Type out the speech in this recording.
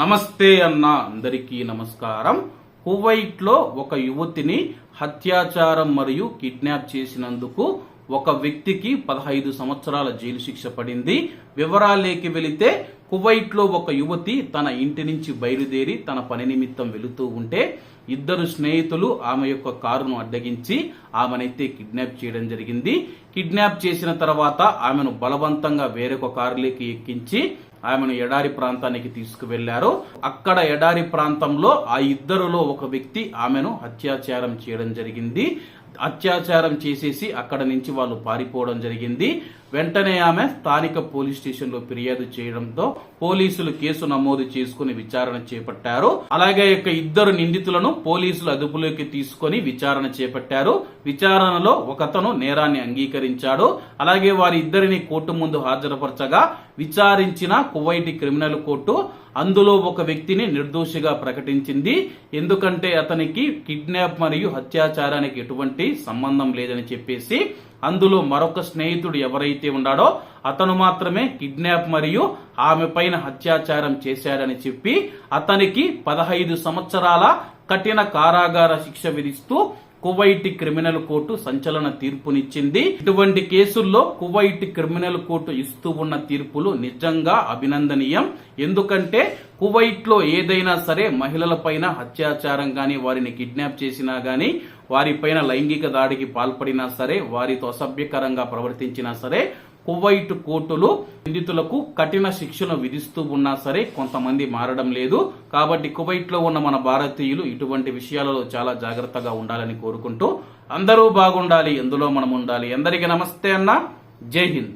నమస్తే అన్న అందరికీ నమస్కారం. కువైట్లో ఒక యువతిని హత్యాచారం మరియు కిడ్నాప్ చేసినందుకు ఒక వ్యక్తికి పదహైదు సంవత్సరాల జైలు శిక్ష పడింది. వివరాలేకి వెళితే కువైట్లో ఒక యువతి తన ఇంటి నుంచి బయలుదేరి తన పని నిమిత్తం వెళుతూ ఉంటే ఇద్దరు స్నేహితులు ఆమె యొక్క కారును అడ్డగించి ఆమెనైతే కిడ్నాప్ చేయడం జరిగింది. కిడ్నాప్ చేసిన తర్వాత ఆమెను బలవంతంగా వేరొక కారులోకి ఎక్కించి ఆమెను ఎడారి ప్రాంతానికి తీసుకువెళ్ళారు. అక్కడ ఎడారి ప్రాంతంలో ఆ ఇద్దరులో ఒక వ్యక్తి ఆమెను అత్యాచారం చేయడం జరిగింది. అత్యాచారం చేసేసి అక్కడ నుంచి వాళ్ళు పారిపోవడం జరిగింది. వెంటనే ఆమె స్థానిక పోలీస్ స్టేషన్లో ఫిర్యాదు చేయడంతో పోలీసులు కేసు నమోదు చేసుకుని విచారణ చేపట్టారు. అలాగే యొక్క ఇద్దరు నిందితులను పోలీసులు అదుపులోకి తీసుకొని విచారణ చేపట్టారు. విచారణలో ఒకతను నేరాన్ని అంగీకరించాడు. అలాగే వారి ఇద్దరిని కోర్టు ముందు హాజరుపరచగా విచారించిన కువైటి క్రిమినల్ కోర్టు అందులో ఒక వ్యక్తిని నిర్దోషిగా ప్రకటించింది. ఎందుకంటే అతనికి కిడ్నాప్ మరియు హత్యాచారానికి ఎటువంటి సంబంధం లేదని చెప్పేసి అందులో మరొక స్నేహితుడు ఎవరైతే ఉన్నాడో అతను మాత్రమే కిడ్నాప్ మరియు ఆమె పైన హత్యాచారం చేశాడని చెప్పి అతనికి పదహైదు సంవత్సరాల కఠిన కారాగార శిక్ష విధిస్తూ కువైట్ క్రిమినల్ కోర్టు సంచలన తీర్పునిచ్చింది. ఇటువంటి కేసుల్లో కువైట్ క్రిమినల్ కోర్టు ఇస్తూ ఉన్న తీర్పులు నిజంగా అభినందనీయం. ఎందుకంటే కువైట్లో ఏదైనా సరే మహిళల పైన అత్యాచారం గాని వారిని కిడ్నాప్ చేసినా గాని వారిపైన లైంగిక దాడికి పాల్పడినా సరే వారితో అసభ్యకరంగా ప్రవర్తించినా సరే కువైట్ కోర్టులు నిందితులకు కఠిన శిక్షను విధిస్తూ ఉన్నా సరే కొంతమంది మారడం లేదు. కాబట్టి కువైట్లో ఉన్న మన భారతీయులు ఇటువంటి విషయాలలో చాలా జాగ్రత్తగా ఉండాలని కోరుకుంటూ అందరూ బాగుండాలి ఎందులో మనం ఉండాలి. అందరికీ నమస్తే అన్న. జై హింద్.